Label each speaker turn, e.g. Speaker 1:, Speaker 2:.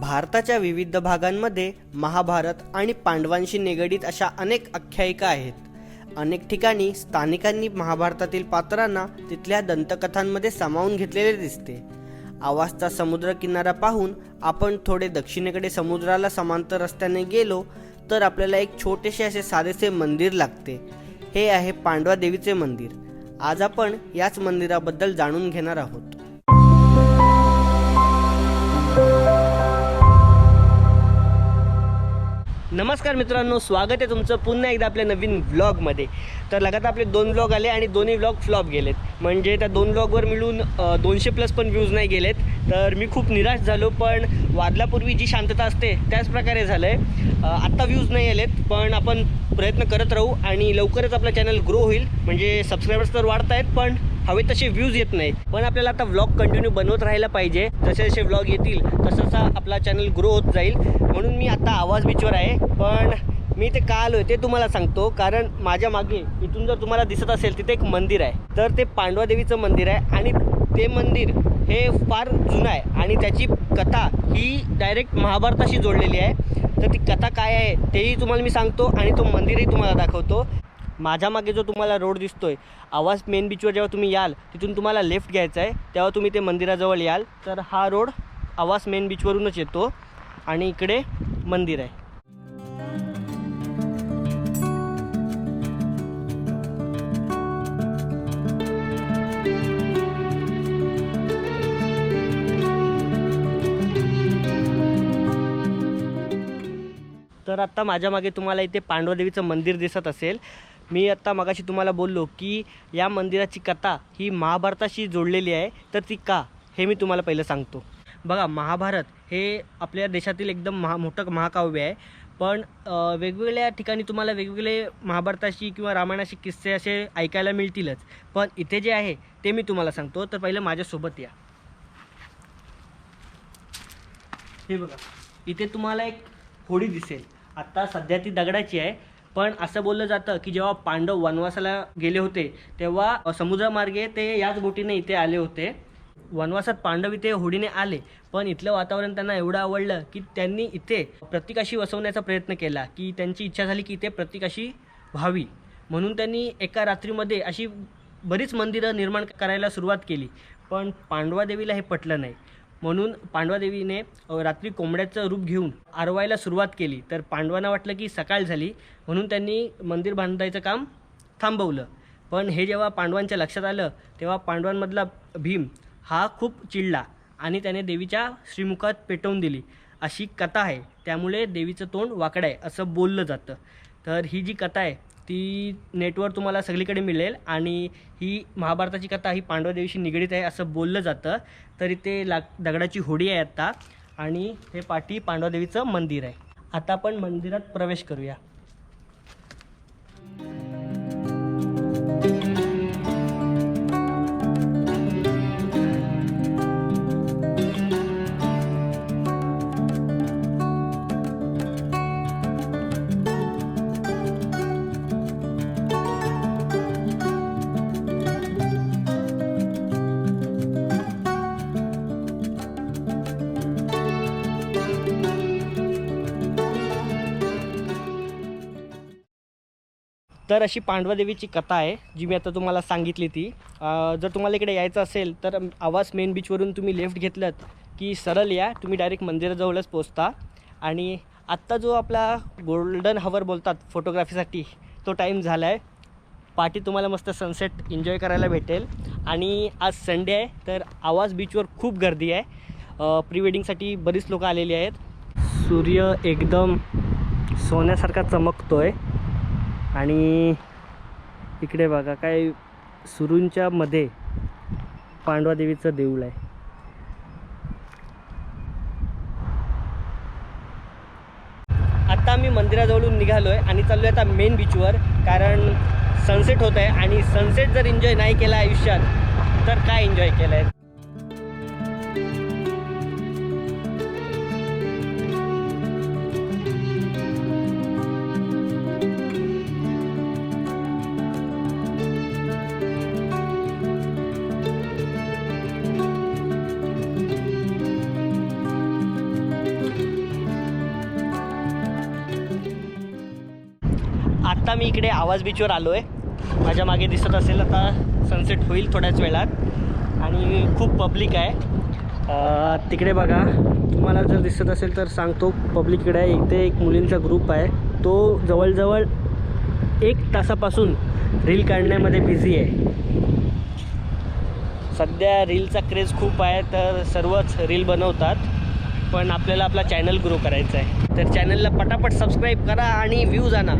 Speaker 1: भारताच्या विविध भागांमध्ये महाभारत आणि पांडवांशी निगडीत अशा अनेक आख्यायिका आहेत. अनेक ठिकाणी स्थानिकांनी महाभारतातील पात्रांना तिथल्या दंतकथांमध्ये सामावून घेतलेले दिसते. आवाजचा समुद्र किनारा पाहून आपण थोडे दक्षिणेकडे समुद्राला समांतर रस्त्याने गेलो तर आपल्याला एक छोटेसे असे साधेसे मंदिर लागते. हे आहे पांडवा देवीचे मंदिर. आज आपण याच मंदिराबद्दल जाणून घेणार आहोत. नमस्कार मित्रांनो स्वागत आहे तुमचं पुन्हा एकदा आपल्या नवीन व्लॉगमध्ये तर लगातार आपले दोन व्लॉग आले आणि दोन्ही व्लॉग फ्लॉप गेलेत. म्हणजे त्या दोन व्लॉगवर मिळून दोनशे प्लस पण व्ह्यूज नाही गेलेत. तर मी खूप निराश झालो पण वादलापूर्वी जी शांतता असते त्याच प्रकारे झालं आहे आत्ता व्ह्यूज नाही आलेत पण आपण प्रयत्न करत राहू आणि लवकरच आपला चॅनल ग्रो होईल. म्हणजे सबस्क्रायबर्स तर वाढत आहेत पण हवे तसे व्ह्यूज येत नाही. पण आपल्याला आता व्लॉग कंटिन्यू बनवत राहायला पाहिजे. जसे जसे व्लॉग येतील तसं तसा आपला चॅनल ग्रो होत जाईल. म्हणून मी आता आवाज बीचवर आहे. पण मी ते का आलो आहे ते तुम्हाला सांगतो. कारण माझ्या मागे इथून जर तुम्हाला दिसत असेल तिथे एक मंदिर आहे. तर ते पांडवा देवीचं मंदिर आहे. आणि ते मंदिर हे फार जुनं आहे. आणि त्याची कथा ही डायरेक्ट महाभारताशी जोडलेली आहे. तर ती कथा काय आहे तेही तुम्हाला मी सांगतो. आणि तो मंदिरही तुम्हाला दाखवतो. माझ्या मागे जो तुम्हाला रोड दिसतोय आवाज मेन बीचवर जेव्हा तुम्ही याल तिथून तुम्हाला लेफ्ट घ्यायचा आहे तेव्हा तुम्ही ते मंदिराजवळ याल. तर हा रोड आवाज मेन बीचवरूनच येतो आणि इकडे मंदिर आहे. तर आत्ता माझ्या मागे तुम्हाला इथे पांडवदेवीचं मंदिर दिसत असेल. मी आत्ता मगाशी तुम्हाला बोललो की या मंदिराची कथा ही महाभारताशी जोडलेली आहे तर ती का? हे मी तुम्हाला पहिलं सांगतो. बघा महाभारत हे आपल्या देशातील एकदम महा मोठं महाकाव्य आहे. पण वेगवेगळ्या ठिकाणी तुम्हाला वेगवेगळे महाभारताशी किंवा रामायणाशी किस्से असे ऐकायला मिळतीलच. पण इथे जे आहे ते मी तुम्हाला सांगतो. तर पहिलं माझ्यासोबत या. हे बघा इथे तुम्हाला एक होडी दिसेल. आत्ता सध्या ती दगडाची आहे. पण असं बोललं जातं की जेव्हा पांडव वनवासाला गेले होते तेव्हा समुद्रमार्गे ते याच बोटीने इथे आले होते. वनवासात पांडव इथे होडीने आले पण इथलं वातावरण त्यांना एवढं आवडलं की त्यांनी इथे प्रत्येकाशी वसवण्याचा प्रयत्न केला की त्यांची इच्छा झाली की इथे प्रत्येकाशी व्हावी. म्हणून त्यांनी एका रात्रीमध्ये अशी बरीच मंदिरं निर्माण करायला सुरुवात केली पण पांडवादेवीला हे पटलं नाही. म्हणून पांडवादेवीने रात्री कोंबड्याचं रूप घेऊन आरवायला सुरुवात केली. तर पांडवांना वाटलं की सकाळ झाली म्हणून त्यांनी मंदिर बांधायचं काम थांबवलं. पण हे जेव्हा पांडवांच्या लक्षात आलं तेव्हा पांडवांमधला भीम हा खूप चिडला आणि त्याने देवीच्या श्रीमुखात पेटवून दिली. अशी कथा आहे. त्यामुळे देवीचं तोंड वाकडं आहे असं बोललं जातं. तर ही जी कथा आहे ती नेटवर तुम्हाला सगळीकडे मिळेल आणि ही महाभारताची कथा ही पांडवदेवीशी निगडीत आहे असं बोललं जातं. तर इथे ला दगडाची होडी आहे आत्ता आणि हे पाठी पांडवदेवीचं मंदिर आहे. आता आपण मंदिरात प्रवेश करूया. तर अशी पांडवादेवीची कथा आहे जी मी आता तुम्हाला सांगितली ती. जर तुम्हाला इकडे यायचं असेल तर आवाज मेन बीचवरून तुम्ही लेफ्ट घेतलं की सरळ या तुम्ही डायरेक्ट मंदिराजवळच पोचता आणि आत्ता जो आपला गोल्डन हवर बोलतात फोटोग्राफीसाठी तो टाईम झाला आहे पाठी तुम्हाला मस्त सनसेट एन्जॉय करायला भेटेल. आणि आज संडे आहे तर आवाज बीचवर खूप गर्दी आहे. प्री वेडिंगसाठी बरीच लोकं आलेली आहेत. सूर्य एकदम सोन्यासारखा चमकतो आहे आणि इकडे बघा काय सुरूंच्या मध्ये पांडवादेवीचं देऊळ आहे. आता आम्ही मंदिराजवळून निघालो आहे आणि चाललो आहे आता मेन बीचवर कारण सनसेट होत आहे आणि सनसेट जर एन्जॉय नाही केला आयुष्यात तर काय एन्जॉय केलं आहे आत्ता मी इकडे आवाज बीचवर आलो आहे माझ्या मागे दिसत असेल आता सनसेट होईल थोड्याच वेळात. आणि खूप पब्लिक आहे. तिकडे बघा तुम्हाला जर दिसत असेल तर सांगतो पब्लिक इकडे आहे. इथे एक मुलींचा ग्रुप आहे. तो जवळजवळ एक तासापासून रील काढण्यामध्ये बिझी आहे. सध्या रीलचा क्रेज खूप आहे तर सर्वच रील बनवतात. पण आपल्याला आपला चॅनल ग्रो करायचा आहे. तर चॅनलला पटापट सबस्क्राईब करा आणि व्ह्यूज आणा.